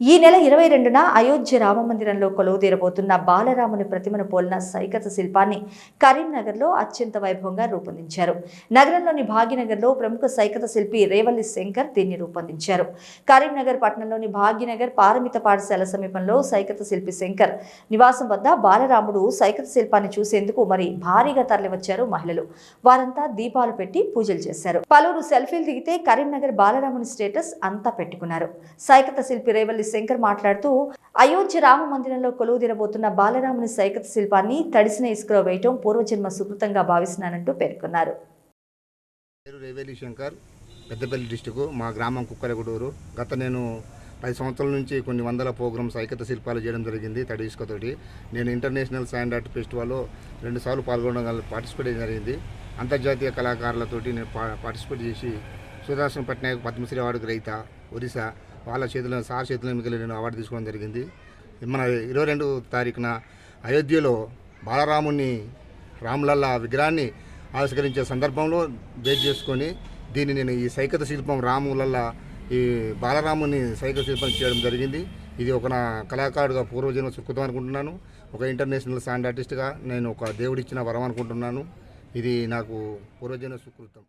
ఈ నెల ఇరవై రెండున అయోధ్య రామమందిరంలో కొలువుదీరబోతున్న బాలరాముని ప్రతిమను పోలిన సైకత శిల్పాన్ని కరీంనగర్లో అత్యంత వైభవంగా రూపొందించారు. నగరంలోని భాగ్యనగర్లో ప్రముఖ సైకత శిల్పి రేవల్లి శంకర్ దీన్ని రూపొందించారు. కరీంనగర్ పట్టణంలోని భాగ్యనగర్ పారమిత పాఠశాల సమీపంలో సైకత శిల్పి శంకర్ నివాసం వద్ద బాలరాముడు సైకత శిల్పాన్ని చూసేందుకు మరి భారీగా తరలివచ్చారు మహిళలు. వారంతా దీపాలు పెట్టి పూజలు చేశారు. పలువురు సెల్ఫీలు దిగితే కరీంనగర్ బాలరాముని స్టేటస్ అంతా పెట్టుకున్నారు. సైకత శిల్పి రేవల్లి శంకర్ మాట్లాడుతూ అయోధ్య రామ మందిరంలో కొలువు తీరబోతున్న బాలరాముని సైకత శిల్పాన్ని తడిసిన ఇసుకలో వేయటం పూర్వజన్మ సుకృతంగా భావిస్తున్నానంటూ పేర్కొన్నారు. పేరు రేవేలి శంకర్ పెద్దపల్లి డిస్టికు మా గ్రామం కుక్కలగూడూరు. గత నేను పది సంవత్సరాల నుంచి కొన్ని వందల ప్రోగ్రామ్స్ ఐక్యత శిల్పాలు చేయడం జరిగింది తడి ఇసుకతోటి. నేను ఇంటర్నేషనల్ శాండ్ ఆర్ట్ ఫెస్టివల్లో రెండుసార్లు పాల్గొనడం పార్టిసిపేట్ జరిగింది. అంతర్జాతీయ కళాకారులతోటి నేను పా పార్టిసిపేట్ చేసి సుదర్శన్ పట్నాయక్ పద్మశ్రీ అవార్డు గ్రహీత ఒరిస్సా వాళ్ళ చేతిలో సార్ చేతిలో మిగిలి నేను అవార్డు తీసుకోవడం జరిగింది. మన ఇరవై రెండు తారీఖున అయోధ్యలో బాలరాముని రాములల్లా విగ్రహాన్ని ఆవిష్కరించే సందర్భంలో బేస్ చేసుకొని దీన్ని నేను ఈ సైకత శిల్పం రాములల్లా ఈ బాలరాముని సైకత శిల్పం చేయడం జరిగింది. ఇది ఒక నా కళాకారుడుగా పూర్వజన్మ సుకృతం అనుకుంటున్నాను. ఒక ఇంటర్నేషనల్ సాండ్ ఆర్టిస్ట్గా నేను ఒక దేవుడిచ్చిన వరం అనుకుంటున్నాను. ఇది నాకు పూర్వజన్మ సుకృతం.